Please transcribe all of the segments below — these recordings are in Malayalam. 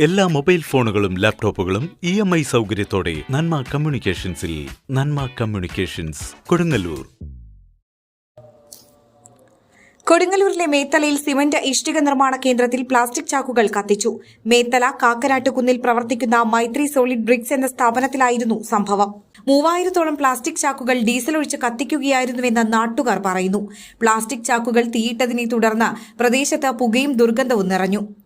എല്ലാ മൊബൈൽ ഫോണുകളും ലാപ്ടോപ്പുകളും ഇ എം ഐ സൗകര്യത്തോടെ നന്മ കമ്മ്യൂണിക്കേഷൻസിൽ നന്മ കമ്മ്യൂണിക്കേഷൻസ് കൊടുങ്ങല്ലൂർ. കൊടുങ്ങല്ലൂരിലെ മേത്തലയിൽ സിമന്റ് ഇഷ്ടിക നിർമ്മാണ കേന്ദ്രത്തിൽ പ്ലാസ്റ്റിക് ചാക്കുകൾ കത്തിച്ചു. മേത്തല കാക്കനാട്ടുകുന്നിൽ പ്രവർത്തിക്കുന്ന മൈത്രി സോളിഡ് ബ്രിക്സ് എന്ന സ്ഥാപനത്തിലായിരുന്നു സംഭവം. മൂവായിരത്തോളം പ്ലാസ്റ്റിക് ചാക്കുകൾ ഡീസൽ ഒഴിച്ച് കത്തിക്കുകയായിരുന്നുവെന്ന് നാട്ടുകാർ പറയുന്നു. പ്ലാസ്റ്റിക് ചാക്കുകൾ തീയിട്ടതിനെ തുടർന്ന് പ്രദേശത്ത് പുകയും ദുർഗന്ധവും നിറഞ്ഞു.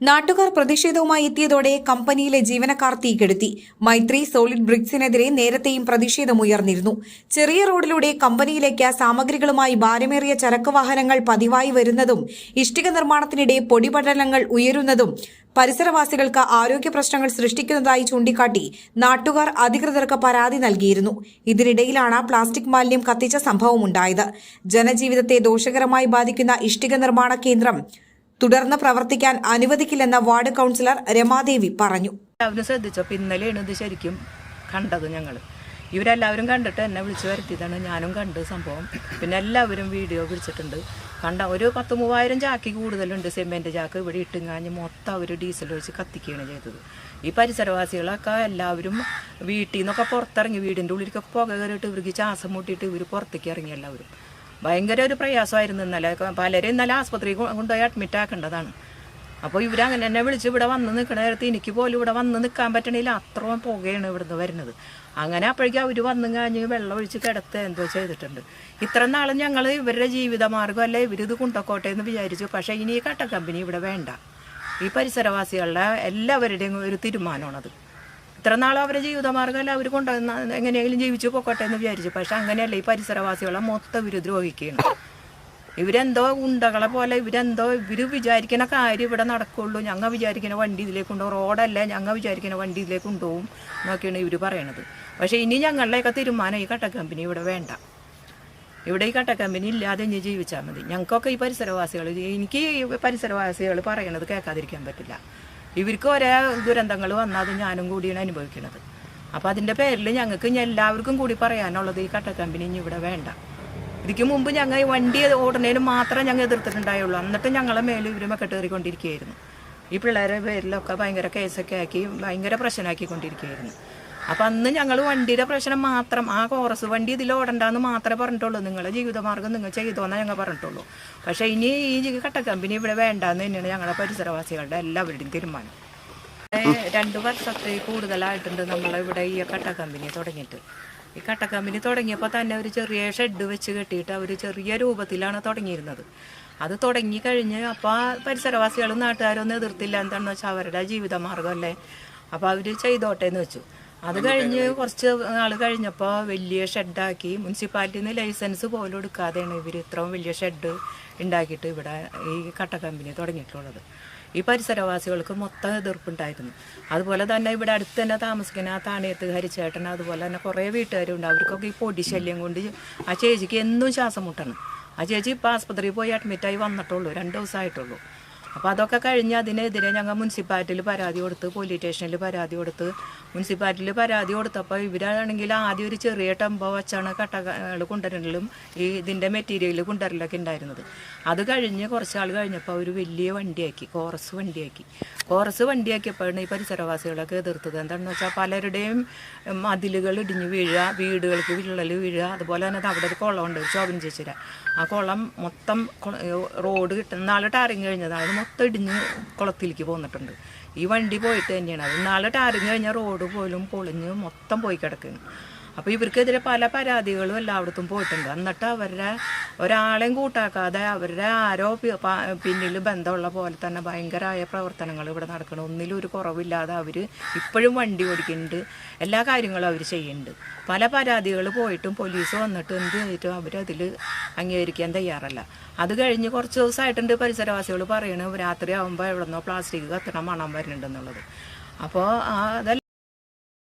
നാട്ടുകാർ പ്രതിഷേധവുമായി എത്തിയതോടെ കമ്പനിയിലെ ജീവനക്കാർ തീകെടുത്തി മൈത്രി സോളിഡ് ബ്രിക്സിനെതിരെ നേരത്തെയും പ്രതിഷേധമുയർന്നിരുന്നു ചെറിയ റോഡിലൂടെ കമ്പനിയിലേക്ക് സാമഗ്രികളുമായി ഭാരമേറിയ ചരക്ക് വാഹനങ്ങൾ പതിവായി വരുന്നതും ഇഷ്ടിക നിർമ്മാണത്തിനിടെ പൊടിപടലങ്ങൾ ഉയരുന്നതും പരിസരവാസികൾക്ക് ആരോഗ്യ പ്രശ്നങ്ങൾ സൃഷ്ടിക്കുന്നതായി ചൂണ്ടിക്കാട്ടി നാട്ടുകാർ അധികൃതർക്ക് പരാതി നൽകിയിരുന്നു. ഇതിനിടയിലാണ് പ്ലാസ്റ്റിക് മാലിന്യം കത്തിച്ച സംഭവമുണ്ടായത്. ജനജീവിതത്തെ ദോഷകരമായി ബാധിക്കുന്ന ഇഷ്ടിക നിർമ്മാണ കേന്ദ്രം തുടർന്ന് പ്രവർത്തിക്കാൻ അനുവദിക്കില്ലെന്ന് വാർഡ് കൗൺസിലർ രമാദേവി പറഞ്ഞു. എല്ലാവരും ശ്രദ്ധിച്ചപ്പോൾ ഇന്നലെയാണ് ഇത് ശരിക്കും കണ്ടത് ഞങ്ങൾ ഇവരെല്ലാവരും കണ്ടിട്ട് എന്നെ വിളിച്ചു വരുത്തിയതാണ് ഞാനും കണ്ട് സംഭവം. പിന്നെ എല്ലാവരും വീഡിയോ പിടിച്ചിട്ടുണ്ട്. കണ്ട ഒരു പത്ത് മൂവായിരം ചാക്കി കൂടുതലുണ്ട് സിമെന്റ് ചാക്ക് ഇവിടെ ഇട്ടുങ്ങാഞ്ഞ് മൊത്തം അവർ ഡീസൽ ഒഴിച്ച് കത്തിക്കുകയാണ് ചെയ്തത്. ഈ പരിസരവാസികളൊക്കെ എല്ലാവരും വീട്ടിൽ നിന്നൊക്കെ പുറത്തിറങ്ങി വീടിന്റെ ഉള്ളിലേക്കൊക്കെ പുക കയറിയിട്ട് ഇവർക്ക് ശ്വാസം മുട്ടിയിട്ട് ഇവർ പുറത്തേക്ക് ഇറങ്ങി എല്ലാവരും. ഭയങ്കര ഒരു പ്രയാസമായിരുന്നു ഇന്നലെ. പലരും ഇന്നലെ ആസ്പത്രി കൊണ്ടുപോയി അഡ്മിറ്റ് ആക്കേണ്ടതാണ്. അപ്പോൾ ഇവരങ്ങനെ എന്നെ വിളിച്ച് ഇവിടെ വന്ന് നിൽക്കണ നേരത്ത് എനിക്ക് പോലും ഇവിടെ വന്ന് നിൽക്കാൻ പറ്റണില്ല. അത്രയും പുകയാണ് ഇവിടുന്ന് വരുന്നത്. അങ്ങനെ അപ്പോഴേക്കും അവർ വന്നു കഴിഞ്ഞ് വെള്ളം ഒഴിച്ച് കിടത്ത് എന്തോ ചെയ്തിട്ടുണ്ട്. ഇത്ര നാളും ഞങ്ങൾ ഇവരുടെ ജീവിതമാർഗം അല്ല? ഇവരിത് കൊണ്ടക്കോട്ടെ എന്ന് വിചാരിച്ചു. പക്ഷേ ഇനി ഈ കട്ട കമ്പനി ഇവിടെ വേണ്ട. ഈ പരിസരവാസികളുടെ എല്ലാവരുടെയും ഒരു തീരുമാനമാണത്. ഇത്ര നാളും അവരെ ജീവിതമാർഗമല്ല അവർ കൊണ്ടുവന്ന എങ്ങനെയെങ്കിലും ജീവിച്ചു പോക്കോട്ടെ എന്ന് വിചാരിച്ചു. പക്ഷെ അങ്ങനെയല്ല ഈ പരിസരവാസികളെ മൊത്തം ഇവർ ദ്രോഹിക്കുകയാണ്. ഇവരെന്തോ ഉണ്ടകളെ പോലെ ഇവരെന്തോ ഇവർ വിചാരിക്കുന്ന കാര്യം ഇവിടെ നടക്കുള്ളൂ. ഞങ്ങൾ വിചാരിക്കുന്ന വണ്ടി ഇതിലേക്ക് കൊണ്ടുപോകും. റോഡല്ല ഞങ്ങൾ വിചാരിക്കുന്ന വണ്ടി ഇതിലേക്ക് കൊണ്ടുപോകും എന്നൊക്കെയാണ് ഇവർ പറയണത്. പക്ഷേ ഇനി ഞങ്ങളുടെയൊക്കെ തീരുമാനം ഈ കട്ട കമ്പനി ഇവിടെ വേണ്ട. ഇവിടെ ഈ കട്ട കമ്പനി ഇല്ലാതെ ഇനി ജീവിച്ചാൽ മതി. ഞങ്ങൾക്കൊക്കെ ഈ പരിസരവാസികൾ എനിക്ക് ഈ പരിസരവാസികൾ പറയണത് കേൾക്കാതിരിക്കാൻ പറ്റില്ല. ഇവർക്ക് ഒരേ ദുരന്തങ്ങൾ വന്നാൽ അത് ഞാനും കൂടിയാണ് അനുഭവിക്കുന്നത്. അപ്പോൾ അതിന്റെ പേരിൽ ഞങ്ങൾക്ക് ഇനി എല്ലാവർക്കും കൂടി പറയാനുള്ളത് ഈ കട്ട കമ്പനി ഇനി ഇവിടെ വേണ്ട. ഇതിക്ക് മുമ്പ് ഞങ്ങൾ വണ്ടി ഓടുന്നതിന് മാത്രമേ ഞങ്ങൾ എതിർത്തിട്ടുണ്ടായുള്ളൂ. എന്നിട്ട് ഞങ്ങളെ മേലും ഇവരും ഒക്കെ മെക്കെട്ടേറിക്കൊണ്ടിരിക്കുകയായിരുന്നു ഈ പിള്ളേരെ പേരിലൊക്കെ ഭയങ്കര കേസൊക്കെ ആക്കി ഭയങ്കര പ്രശ്നമാക്കിക്കൊണ്ടിരിക്കുകയായിരുന്നു. അപ്പം അന്ന് ഞങ്ങൾ വണ്ടിയുടെ പ്രശ്നം മാത്രം ആ കോറസ് വണ്ടി ഇതിൽ ഓടണ്ടെന്ന് മാത്രമേ പറഞ്ഞിട്ടുള്ളൂ. നിങ്ങളുടെ ജീവിതമാർഗം നിങ്ങൾ ചെയ്തോന്നാ ഞങ്ങൾ പറഞ്ഞിട്ടുള്ളൂ. പക്ഷേ ഇനി ഈ കട്ട കമ്പനി ഇവിടെ വേണ്ടെന്ന് തന്നെയാണ് ഞങ്ങളുടെ പരിസരവാസികളുടെ എല്ലാവരുടെയും തീരുമാനം. രണ്ടു വർഷത്തെ കൂടുതലായിട്ടുണ്ട് നമ്മളിവിടെ ഈ കട്ട കമ്പനി തുടങ്ങിയിട്ട്. ഈ കട്ട കമ്പനി തുടങ്ങിയപ്പോൾ തന്നെ ഒരു ചെറിയ ഷെഡ് വെച്ച് കെട്ടിയിട്ട് അവർ ചെറിയ രൂപത്തിലാണ് തുടങ്ങിയിരുന്നത്. അത് തുടങ്ങി കഴിഞ്ഞ് അപ്പോൾ പരിസരവാസികളും നാട്ടുകാരൊന്നും എതിർത്തില്ല എന്താണെന്ന് വെച്ചാൽ അവരുടെ ജീവിതമാർഗമല്ലേ അപ്പോൾ അവർ ചെയ്തോട്ടെ എന്ന് വെച്ചു. അത് കഴിഞ്ഞ് കുറച്ച് നാൾ കഴിഞ്ഞപ്പോൾ വലിയ ഷെഡാക്കി. മുനിസിപ്പാലിറ്റിയിൽ നിന്ന് ലൈസൻസ് പോലും എടുക്കാതെയാണ് ഇവർ ഇത്രയും വലിയ ഷെഡ് ഉണ്ടാക്കിയിട്ട് ഇവിടെ ഈ കട്ട കമ്പനി തുടങ്ങിയിട്ടുള്ളത്. ഈ പരിസരവാസികൾക്ക് മൊത്തം എതിർപ്പുണ്ടായിരുന്നു. അതുപോലെ തന്നെ ഇവിടെ അടുത്ത് തന്നെ താമസിക്കുന്ന ആ താണിയത്ത് ഹരിച്ചേട്ടൻ അതുപോലെ തന്നെ കുറേ വീട്ടുകാരുണ്ട്. അവർക്കൊക്കെ ഈ പൊടി ശല്യം കൊണ്ട് ആ ചേച്ചിക്ക് എന്നും ശ്വാസം മുട്ടണം. ആ ചേച്ചി ഇപ്പോൾ ആസ്പത്രിയിൽ പോയി അഡ്മിറ്റായി വന്നിട്ടുള്ളൂ. രണ്ട് ദിവസമായിട്ടുള്ളൂ. അപ്പോൾ അതൊക്കെ കഴിഞ്ഞ് അതിനെതിരെ ഞങ്ങൾ മുനിസിപ്പാലിറ്റിയിൽ പരാതി കൊടുത്ത് പോലീസ് സ്റ്റേഷനിൽ പരാതി കൊടുത്ത്. മുനിസിപ്പാലിറ്റിയിൽ പരാതി കൊടുത്തപ്പോൾ ഇവരാണെങ്കിൽ ആദ്യം ഒരു ചെറിയ ടെമ്പോ വെച്ചാണ് കട്ടകൾ കൊണ്ടുവരലും ഈ ഇതിന്റെ മെറ്റീരിയൽ കൊണ്ടുവരലൊക്കെ ഉണ്ടായിരുന്നത്. അത് കഴിഞ്ഞ് കുറച്ചാൾ കഴിഞ്ഞപ്പോൾ അവർ വലിയ വണ്ടിയാക്കി കോറസ് വണ്ടിയാക്കി. കോറസ് വണ്ടിയാക്കിയപ്പോഴാണ് ഈ പരിസരവാസികളൊക്കെ എതിർത്തത്. എന്താണെന്ന് വെച്ചാൽ പലരുടെയും മതിലുകൾ ഇടിഞ്ഞ് വീഴുക വീടുകൾക്ക് വിള്ളൽ വീഴുക അതുപോലെ തന്നെ അവിടെ ഒരു കുളമുണ്ട് ശോഭൻ ചേച്ചിര ആ കുളം മൊത്തം റോഡ് കിട്ടുന്ന നാളെ ടാറിങ് കഴിഞ്ഞതാണ്. മൊത്തം കുളത്തിലേക്ക് പോന്നിട്ടുണ്ട്. ഈ വണ്ടി പോയിട്ട് തന്നെയാണ്. അത് നാളെ ടാറിങ് കഴിഞ്ഞാൽ റോഡ് പോലും പൊളിഞ്ഞ് മൊത്തം പോയി കിടക്കുന്നു. അപ്പോൾ ഇവർക്കെതിരെ പല പരാതികളും എല്ലായിടത്തും പോയിട്ടുണ്ട്. എന്നിട്ട് അവരുടെ ഒരാളെയും കൂട്ടാക്കാതെ അവരുടെ ആരോ പിന്നിൽ ബന്ധമുള്ള പോലെ തന്നെ ഭയങ്കരമായ പ്രവർത്തനങ്ങൾ ഇവിടെ നടക്കണം. ഒന്നിലും ഒരു കുറവില്ലാതെ അവർ ഇപ്പോഴും വണ്ടി ഓടിക്കുന്നുണ്ട്. എല്ലാ കാര്യങ്ങളും അവർ ചെയ്യുന്നുണ്ട്. പല പരാതികൾ പോയിട്ടും പോലീസ് വന്നിട്ട് എന്ത് ചെയ്തിട്ടും അവരതിൽ അംഗീകരിക്കാൻ തയ്യാറല്ല. അത് കഴിഞ്ഞ് കുറച്ച് ദിവസമായിട്ടുണ്ട് പരിസരവാസികൾ പറയണത് രാത്രി ആകുമ്പോൾ എവിടെന്നോ പ്ലാസ്റ്റിക് കത്തണം മണം വരുന്നുണ്ടെന്നുള്ളത്. അപ്പോൾ അതല്ല